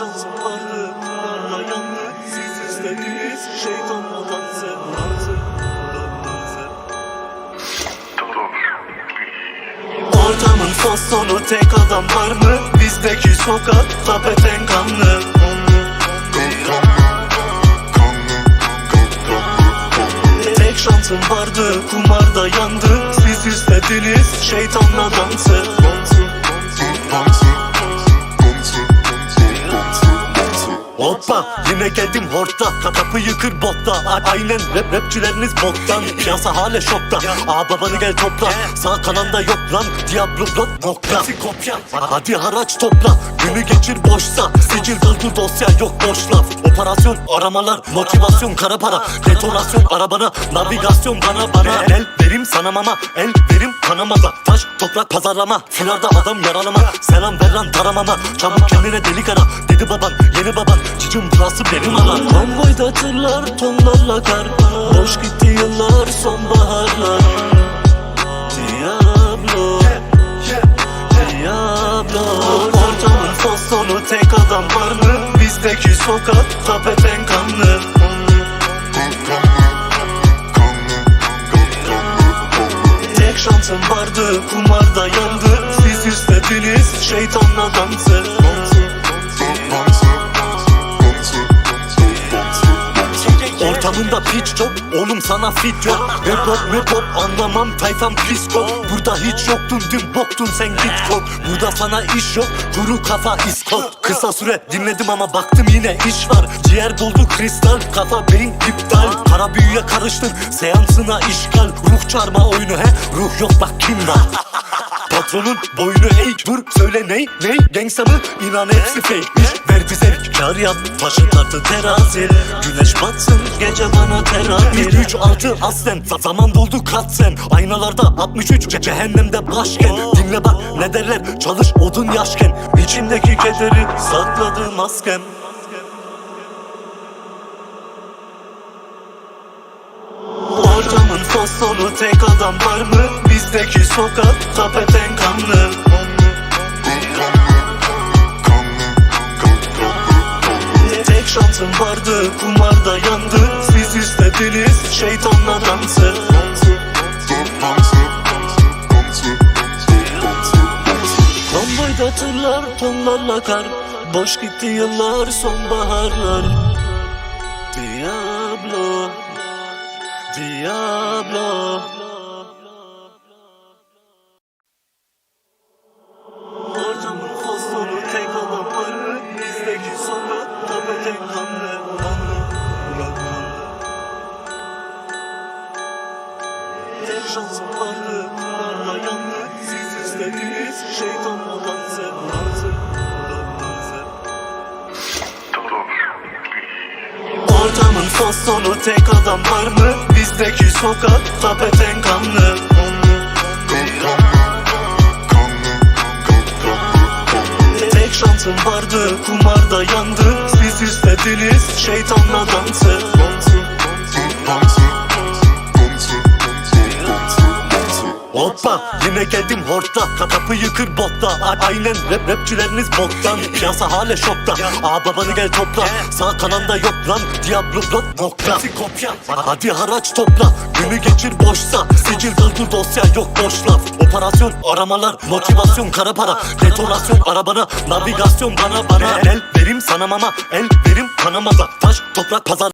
şansları yandı siz istediniz Şeytanla dans et Ortamın fosforu tek adamlar mı? Bizdeki sokak tapeten kanlı. Tek şansım vardı kumarda yandı. Siz istediniz şeytanla dansı 빵. Geldim hortta Ka- Kapı yıkır botta. A- Aynen rap rapçileriniz boktan Piyasa hale şokta. Aa babanı gel topla. Sağ kananda yok lan. Diablo blok nokta Hadi haraç topla. Günü geçir boşsa. Sicil doldur dosya yok boş laf. Operasyon aramalar Motivasyon kara para. Detonasyon arabana Navigasyon bana bana. El verim sana mama. El verim kanamada Taş toprak pazarlama. Filarda adam yaralama. Selam ver lan taramama Çabuk kendine delik ara Dedi baban yeni baban. Cicim burası benim alan. Konvoyda tırlar tonlarla kar. Boş gitti yıllar sonbaharlar. Diablo Diablo Ortamın fasonu tek adam var mı? Bizdeki sokak tapeten kanlı. Tek şansım vardı kumarda yandı. Siz istediniz şeytanla dansı Ortamında piç çok oğlum sana fit yok. Rap hop hop anlamam. Tayfam pisko Burada hiç yoktun dün boktun. Sen git kop. Burada sana iş yok. Kuru kafa iskop Kısa süre dinledim ama baktım yine iş var. Ciğer doldu kristal. Kafa beyin iptal. Para büyüye karıştın seansına işgal. Ruh çarma oyunu he? Ruh yok bak kim var? Patronun boynu eğ Dur söyle ney ney? Gangsta mı? İnan hepsi fake'miş Verdi zevk kar yap. Taşı tartı terazi. Güneş batsın gece bana terapi 3 6 aslen. Za- Zaman doldu kat sen? Aynalarda 63 ce- Cehennemde başken. Dinle bak ne derler? Çalış odun yaşken. İçimdeki kederi sakladım maskem Ortamın fasonu tek adam var mı? Bizdeki sokak tapeten kanlı. Tek şansım vardı kumarda yandı İstediniz şeytanla dansı. Konvoyda tırlar tonlarla kar Boş gitti yıllar sonbaharlar. Diablo Diablo Kumarla yandı Siz istediniz. Şeytanla dansı Dansı Dansı Ortamın fasonu tek adam var mı? Bizdeki sokak tapeten kanlı Tek şansım vardı kumarda yandı. Siz istediniz şeytanla dansı yine geldim hortta Ka- Kapı yıkır botta A- Aynen rap rapçileriniz boktan. Piyasa hale şokta. Aa babanı gel topla. Sağ kananda yok lan Diablo blok nokta kopya. Hadi haraç topla. Günü geçir boşsa. Sicil doldur dosya yok boş laf. Operasyon aramalar Motivasyon kara para. Detonasyon arabana Navigasyon bana bana. El verim sana mama El verim kanamada Taş toprak pazar